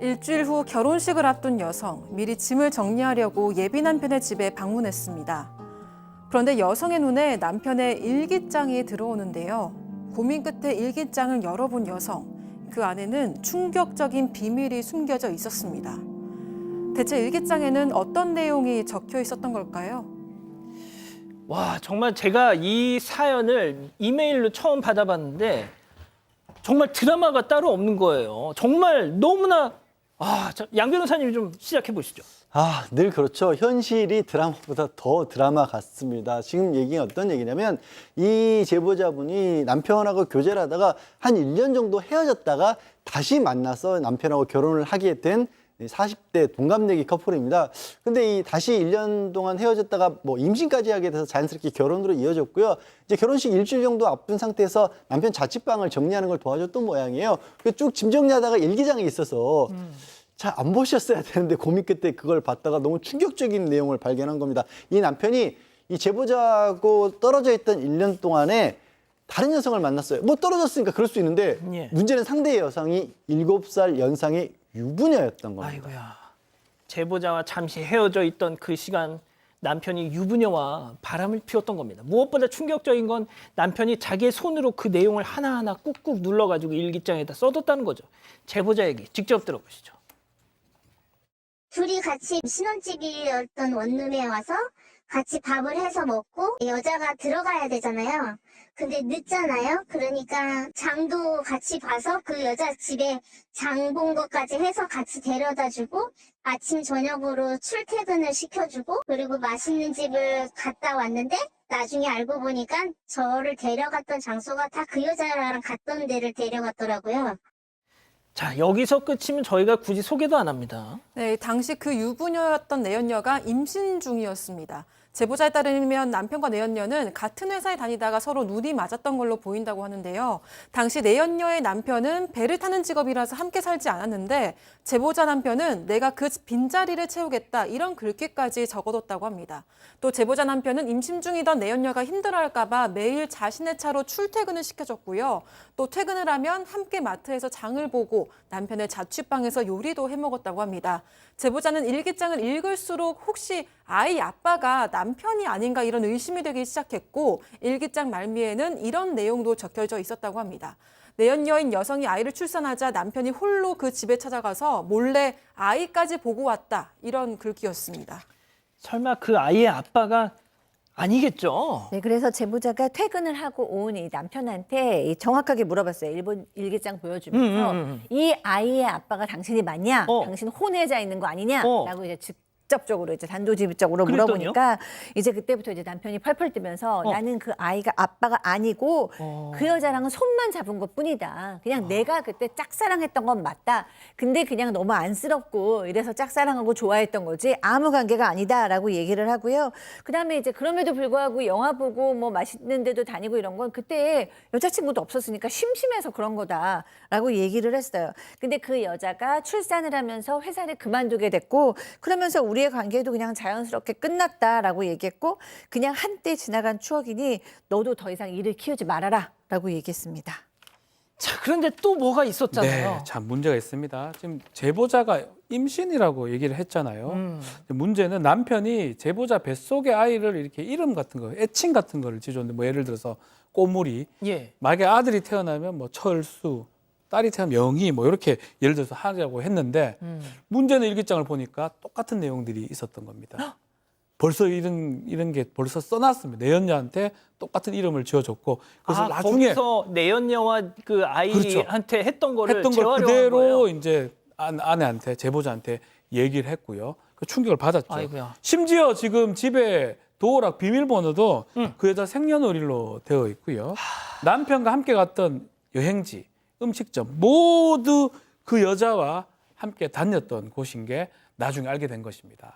일주일 후 결혼식을 앞둔 여성, 미리 짐을 정리하려고 예비 남편의 집에 방문했습니다. 그런데 여성의 눈에 남편의 일기장이 들어오는데요. 고민 끝에 일기장을 열어본 여성, 그 안에는 충격적인 비밀이 숨겨져 있었습니다. 대체 일기장에는 어떤 내용이 적혀 있었던 걸까요? 와 정말 제가 이 사연을 이메일로 처음 받아봤는데 정말 드라마가 따로 없는 거예요. 정말 너무나 아양 변호사님 좀 시작해 보시죠. 아, 늘 그렇죠. 현실이 드라마보다 더 드라마 같습니다. 지금 얘기가 어떤 얘기냐면 이 제보자분이 남편하고 교제를 하다가 한 1년 정도 헤어졌다가 다시 만나서 남편하고 결혼을 하게 된 40대 동갑내기 커플입니다. 근데 이 다시 1년 동안 헤어졌다가 뭐 임신까지 하게 돼서 자연스럽게 결혼으로 이어졌고요. 이제 결혼식 일주일 정도 앞둔 상태에서 남편 자취방을 정리하는 걸 도와줬던 모양이에요. 그쭉짐 정리하다가 일기장에 있어서 잘안 보셨어야 되는데 고민 끝에 그걸 봤다가 너무 충격적인 내용을 발견한 겁니다. 이 남편이 이 제보자하고 떨어져 있던 1년 동안에 다른 여성을 만났어요. 뭐 떨어졌으니까 그럴 수 있는데 예. 문제는 상대 여성이 7살 연상의 유부녀였던 겁니다. 아이고야 제보자와 잠시 헤어져 있던 그 시간 남편이 유부녀와 바람을 피웠던 겁니다. 무엇보다 충격적인 건 남편이 자기의 손으로 그 내용을 하나하나 꾹꾹 눌러가지고 일기장에다 써뒀다는 거죠. 제보자 얘기 직접 들어보시죠. 둘이 같이 신혼집이었던 원룸에 와서 같이 밥을 해서 먹고 여자가 들어가야 되잖아요. 근데 늦잖아요. 그러니까 장도 같이 봐서 그 여자 집에 장 본 것까지 해서 같이 데려다 주고 아침 저녁으로 출퇴근을 시켜주고 그리고 맛있는 집을 갔다 왔는데 나중에 알고 보니까 저를 데려갔던 장소가 다 그 여자랑 갔던 데를 데려갔더라고요. 자 여기서 끝이면 저희가 굳이 소개도 안 합니다. 네, 당시 그 유부녀였던 내연녀가 임신 중이었습니다. 제보자에 따르면 남편과 내연녀는 같은 회사에 다니다가 서로 눈이 맞았던 걸로 보인다고 하는데요. 당시 내연녀의 남편은 배를 타는 직업이라서 함께 살지 않았는데 제보자 남편은 내가 그 빈자리를 채우겠다 이런 글귀까지 적어뒀다고 합니다. 또 제보자 남편은 임신 중이던 내연녀가 힘들어할까 봐 매일 자신의 차로 출퇴근을 시켜줬고요. 또 퇴근을 하면 함께 마트에서 장을 보고 남편의 자취방에서 요리도 해먹었다고 합니다. 제보자는 일기장을 읽을수록 혹시 아이 아빠가 남 편이 아닌가 이런 의심이 되기 시작했고 일기장 말미에는 이런 내용도 적혀져 있었다고 합니다. 내연녀인 여성이 아이를 출산하자 남편이 홀로 그 집에 찾아가서 몰래 아이까지 보고 왔다 이런 글귀였습니다. 설마 그 아이의 아빠가 아니겠죠? 네, 그래서 제보자가 퇴근을 하고 온 이 남편한테 이 정확하게 물어봤어요. 일본 일기장 보여주면서 음, 음, 음. 이 아이의 아빠가 당신이 맞냐? 어. 당신 혼외자 있는 거 아니냐? 어. 라고 이제 직접적으로 이제 단도직입적으로 그랬더니요? 물어보니까 이제 그때부터 이제 남편이 펄펄 뜨면서 어. 나는 그 아이가 아빠가 아니고 어. 그 여자랑은 손만 잡은 것 뿐이다. 그냥 내가 그때 짝사랑했던 건 맞다. 근데 그냥 너무 안쓰럽고 이래서 짝사랑하고 좋아했던 거지 아무 관계가 아니다라고 얘기를 하고요. 그다음에 이제 그럼에도 불구하고 영화 보고 뭐 맛있는 데도 다니고 이런 건 그때 여자친구도 없었으니까 심심해서 그런 거다라고 얘기를 했어요. 근데 그 여자가 출산을 하면서 회사를 그만두게 됐고 그러면서 우리 의 관계도 그냥 자연스럽게 끝났다라고 얘기했고 그냥 한때 지나간 추억이니 너도 더 이상 일을 키우지 말아라라고 얘기했습니다. 자 그런데 또 뭐가 있었잖아요. 네, 참 문제가 있습니다. 지금 제보자가 임신이라고 얘기를 했잖아요. 음. 문제는 남편이 제보자 뱃속에 아이를 이렇게 이름 같은 거, 애칭 같은 거를 지줬는데 뭐 예를 들어서 꼬물이, 예. 만약에 아들이 태어나면 뭐 철수, 딸이 태어나면 영희 뭐 이렇게 예를 들어서 하자고 했는데 음. 문제는 일기장을 보니까 똑같은 내용들이 있었던 겁니다. 벌써 이런 이런 게 벌써 써놨습니다. 내연녀한테 똑같은 이름을 지어줬고 그래서 아, 나중에 거기서 내연녀와 그 아이한테 했던 거를 했던 걸 그대로 거예요. 이제 아- 아내한테 제보자한테 얘기를 했고요. 그 충격을 받았죠. 아이고야. 심지어 지금 집에 도어락 비밀번호도 응. 그 여자 생년월일로 되어 있고요. 남편과 함께 갔던 여행지, 음식점 모두 그 여자와 함께 다녔던 곳인 게 나중에 알게 된 것입니다.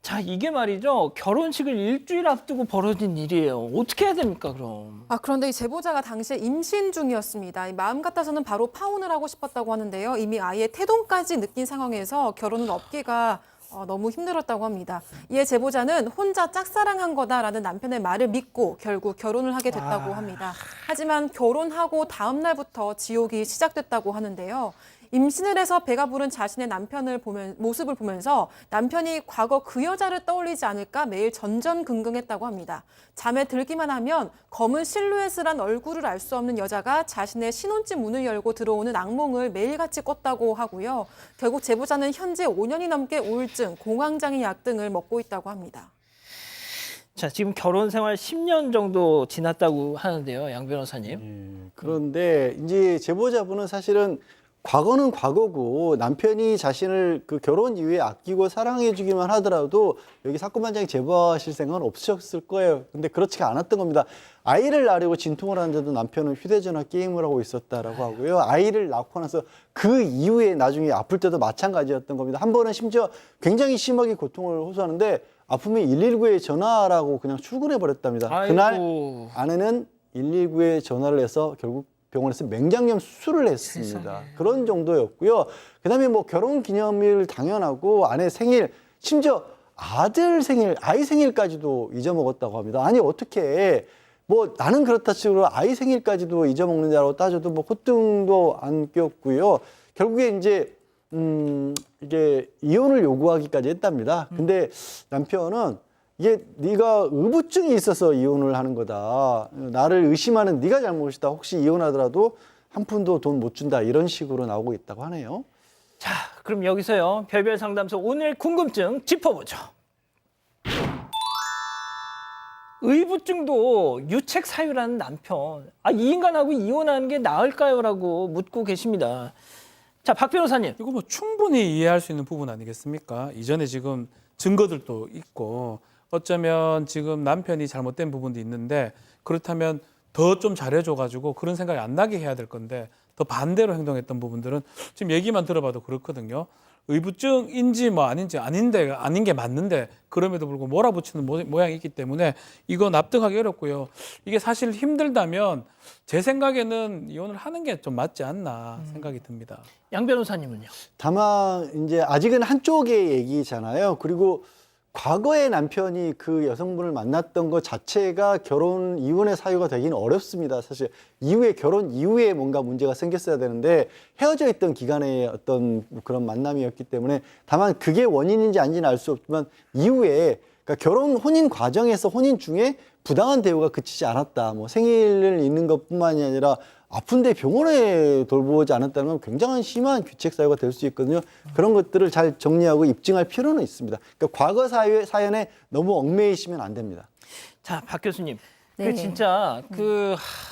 자 이게 말이죠 결혼식을 일주일 앞두고 벌어진 일이에요. 어떻게 해야 됩니까 그럼? 아, 그런데 이 제보자가 당시에 임신 중이었습니다. 이 마음 같아서는 바로 파혼을 하고 싶었다고 하는데요. 이미 아이의 태동까지 느낀 상황에서 결혼을 업기가 어, 너무 힘들었다고 합니다. 이에 제보자는 혼자 짝사랑한 거다라는 남편의 말을 믿고 결국 결혼을 하게 됐다고 합니다. 하지만 결혼하고 다음 날부터 지옥이 시작됐다고 하는데요. 임신을 해서 배가 부른 자신의 남편을 보면 모습을 보면서 남편이 과거 그 여자를 떠올리지 않을까 매일 전전긍긍했다고 합니다. 잠에 들기만 하면 검은 실루엣을 한 얼굴을 알 수 없는 여자가 자신의 신혼집 문을 열고 들어오는 악몽을 매일같이 꿨다고 하고요. 결국 제보자는 현재 5년이 넘게 우울증, 공황장애 약 등을 먹고 있다고 합니다. 자, 지금 결혼 생활 10년 정도 지났다고 하는데요, 양 변호사님. 예, 그런데 이제 제보자분은 사실은 과거는 과거고 남편이 자신을 그 결혼 이후에 아끼고 사랑해 주기만 하더라도 여기 사건 반장이 제보하실 생각은 없으셨을 거예요. 근데 그렇지가 않았던 겁니다. 아이를 낳으려고 진통을 하는데도 남편은 휴대전화 게임을 하고 있었다라고 하고요. 아이를 낳고 나서 그 이후에 나중에 아플 때도 마찬가지였던 겁니다. 한 번은 심지어 굉장히 심하게 고통을 호소하는데 아프면 119에 전화하라고 그냥 출근해 버렸답니다. 그날. 아내는 119에 전화를 해서 결국 병원에서 맹장염 수술을 했습니다. 그런 정도였고요. 그다음에 뭐 결혼 기념일 당연하고 아내 생일 심지어 아들 생일, 아이 생일까지도 잊어먹었다고 합니다. 아니 어떻게 뭐 나는 그렇다 치고 아이 생일까지도 잊어먹느냐고 따져도 뭐 콧등도 안 꼈고요. 결국에 이제 음 이게 이혼을 요구하기까지 했답니다. 근데 남편은 이게 네가 의부증이 있어서 이혼을 하는 거다. 나를 의심하는 네가 잘못이다. 혹시 이혼하더라도 한 푼도 돈 못 준다. 이런 식으로 나오고 있다고 하네요. 자, 그럼 여기서요. 별별 상담소 오늘 궁금증 짚어보죠. 의부증도 유책 사유라는 남편. 아, 이 인간하고 이혼하는 게 나을까요?라고 묻고 계십니다. 자, 박 변호사님. 이거 뭐 충분히 이해할 수 있는 부분 아니겠습니까? 이전에 지금 증거들도 있고 어쩌면 지금 남편이 잘못된 부분도 있는데 그렇다면 더 좀 잘해줘가지고 그런 생각이 안 나게 해야 될 건데 더 반대로 행동했던 부분들은 지금 얘기만 들어봐도 그렇거든요. 의부증인지 뭐 아닌지 아닌데 아닌 게 맞는데 그럼에도 불구하고 몰아붙이는 모- 모양이 있기 때문에 이거 납득하기 어렵고요. 이게 사실 힘들다면 제 생각에는 이혼을 하는 게 좀 맞지 않나 생각이 듭니다. 양 변호사님은요? 다만 이제 아직은 한쪽의 얘기잖아요. 그리고 과거에 남편이 그 여성분을 만났던 것 자체가 결혼 이혼의 사유가 되기는 어렵습니다. 사실 이후에 결혼 이후에 뭔가 문제가 생겼어야 되는데 헤어져 있던 기간의 어떤 그런 만남이었기 때문에 다만 그게 원인인지 아닌지는 알 수 없지만 이후에 그러니까 결혼 혼인 과정에서 혼인 중에 부당한 대우가 그치지 않았다. 뭐 생일을 있는 것뿐만이 아니라 아픈데 병원에 돌보지 않았다는 건 굉장히 심한 규책 사유가 될 수 있거든요. 그런 것들을 잘 정리하고 입증할 필요는 있습니다. 그러니까 과거 사유, 사연에 너무 얽매이시면 안 됩니다. 자, 박 교수님. 그 네. 진짜 그 하,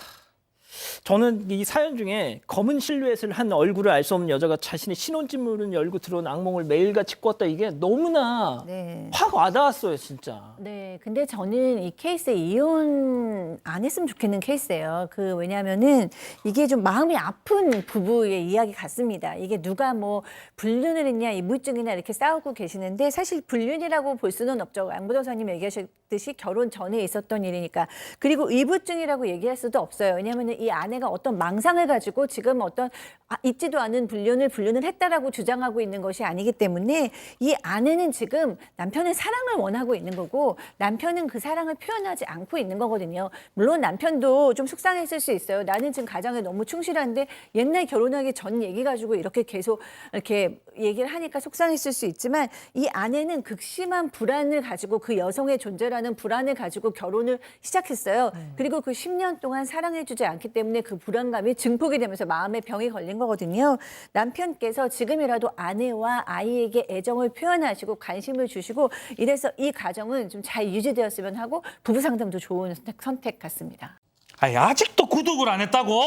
저는 이 사연 중에 검은 실루엣을 한 얼굴을 알 수 없는 여자가 자신의 신혼집 문을 열고 들어온 악몽을 매일같이 꿨다 이게 너무나 네. 확 와닿았어요, 진짜. 네, 근데 저는 이 케이스 이혼 안 했으면 좋겠는 케이스예요. 그 왜냐하면은 이게 좀 마음이 아픈 부부의 이야기 같습니다. 이게 누가 뭐 불륜을 했냐, 이불증이냐 이렇게 싸우고 계시는데 사실 불륜이라고 볼 수는 없죠. 양 변호사님 얘기하셨듯이 결혼 전에 있었던 일이니까. 그리고 이불증이라고 얘기할 수도 없어요. 왜냐하면은 이 아내가 어떤 망상을 가지고 지금 어떤 아, 있지도 않은 불륜을 불륜을 했다라고 주장하고 있는 것이 아니기 때문에 이 아내는 지금 남편의 사랑을 원하고 있는 거고 남편은 그 사랑을 표현하지 않고 있는 거거든요. 물론 남편도 좀 속상했을 수 있어요. 나는 지금 가정에 너무 충실한데 옛날 결혼하기 전 얘기 가지고 이렇게 계속 이렇게 얘기를 하니까 속상했을 수 있지만 이 아내는 극심한 불안을 가지고 그 여성의 존재라는 불안을 가지고 결혼을 시작했어요. 그리고 그 10년 동안 사랑해주지 않기 때문에 그 불안감이 증폭이 되면서 마음에 병이 걸린 거거든요. 남편께서 지금이라도 아내와 아이에게 애정을 표현하시고 관심을 주시고 이래서 이 가정은 좀 잘 유지되었으면 하고 부부 상담도 좋은 선택, 선택 같습니다. 아니 아직도 구독을 안 했다고?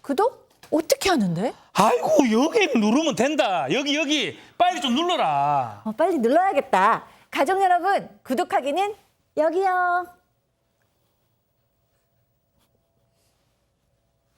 구독 어떻게 하는데? 아이고 여기 누르면 된다. 여기 여기 빨리 좀 눌러라. 어, 빨리 눌러야겠다. 가족 여러분 구독하기는 여기요.